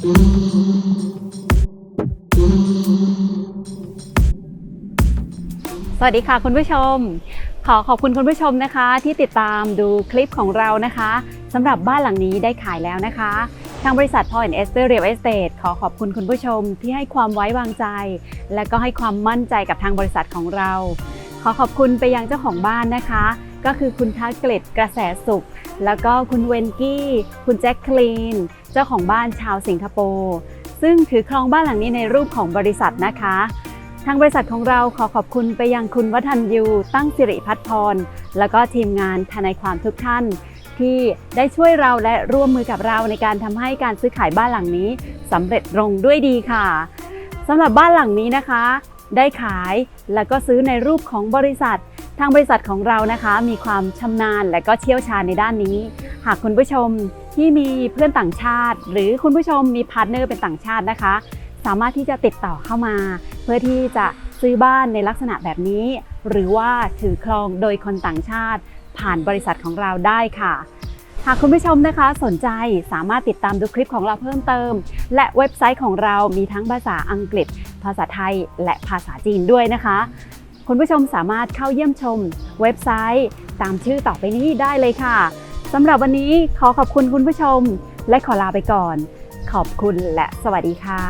สวัสดีค่ะคุณผู้ชม ขอขอบคุณคุณผู้ชมนะคะ ที่ติดตามดูคลิปของเรานะคะสำหรับบ้านหลังนี้ได้ขายแล้วนะคะ ทางบริษัท Point e s t e Real Estate ขอขอบคุณคุณผู้ชมที่ให้ความไว้วางใจ และก็ให้ความมั่นใจกับทางบริษัทของเรา ขอขอบคุณไปยังเจ้าของบ้านนะคะ ก็คือคุณทักเกล็ดกระแสสุข แล้วก็คุณเวนกี้ คุณแจ็คคลีน เจ้าของบ้านชาวสิงคโปร์ซึ่งถือครองบ้านหลังนี้ในรูปของบริษัทนะคะ ทางบริษัทของเราขอขอบคุณไปยังคุณวัฒนยูตั้งสิริพัฒพร แล้วก็ทีมงานทนายความทุกท่าน ที่ได้ช่วยเราและร่วมมือกับเราในการทำให้การซื้อขายบ้านหลังนี้สำเร็จลงด้วยดีค่ะสำหรับบ้านหลังนี้นะคะ ได้ขายแล้วก็ซื้อในรูปของบริษัท ทางบริษัทของเรานะคะมีความชำนาญและก็เชี่ยวชาญในด้านนี้ หากคุณผู้ชมที่มีเพื่อนต่างชาติ หรือคุณผู้ชมมีพาร์ทเนอร์เป็นต่างชาตินะคะ สามารถที่จะติดต่อเข้ามา เพื่อที่จะซื้อบ้านในลักษณะแบบนี้ หรือว่าถือครองโดยคนต่างชาติ ผ่านบริษัทของเราได้ค่ะ หากคุณผู้ชมนะคะสนใจสามารถติดตามดูคลิปของเราเพิ่มเติม และเว็บไซต์ของเรามีทั้งภาษาอังกฤษ ภาษาไทย และภาษาจีนด้วยนะคะ คุณผู้ชมสามารถเข้าเยี่ยมชม เว็บไซต์ ตามชื่อต่อไปนี้ได้เลยค่ะสำหรับวันนี้ขอขอบคุณคุณผู้ชม และขอลาไปก่อน ขอบคุณและสวัสดีค่ะ